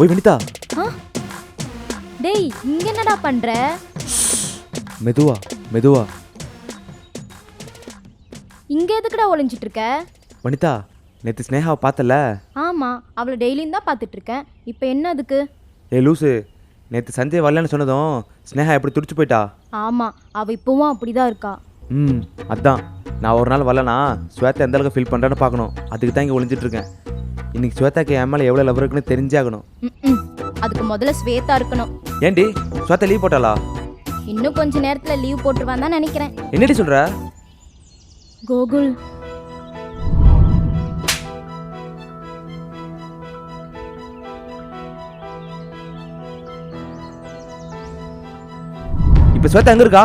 ஓய் வனிதா. டேய் இங்க என்னடா பண்ற? மெதுவா மெதுவா. இங்க எதுக்குடா ஒளிஞ்சிட்டு இருக்க வனிதா நேற்று ஸ்னேகாவை பார்த்தல? ஆமா அவளை டெய்லியும் தான் பார்த்துட்டு இருக்கேன் இப்போ என்ன அதுக்கு? ஏ லூசு நேற்று சஞ்சய் வரலன்னு சொன்னதும் ஸ்னேகா எப்படி துடிச்சு போயிட்டா? ஆமா அவ இப்பவும் அப்படிதான் இருக்கா. ம் அதான். நான் ஒரு நாள் வரலனா ஸ்வேதா எந்த அளவுக்கு ஃபீல் பண்ணுறேன்னு பார்க்கணும். அதுக்கு தான் இங்கே ஒளிஞ்சிட்டு இருக்கேன் இன்னைக்கு ஸ்வேதாக்கு என் மேலே எவ்வளோ லவ் இருக்குன்னு தெரிஞ்சே ஆகணும் ம்ம். அதுக்கு முதல்ல ஸ்வேதா இருக்கணும். ஏண்டி ஸ்வேதா லீவ் போட்டாளா? இன்னும் கொஞ்ச நேரத்துல லீவ் போட்டுருவான் தான் நினைக்கிறேன். என்னடி சொல்கிற கோகுல். இப்போ ஸ்வேதா எங்கே இருக்கா?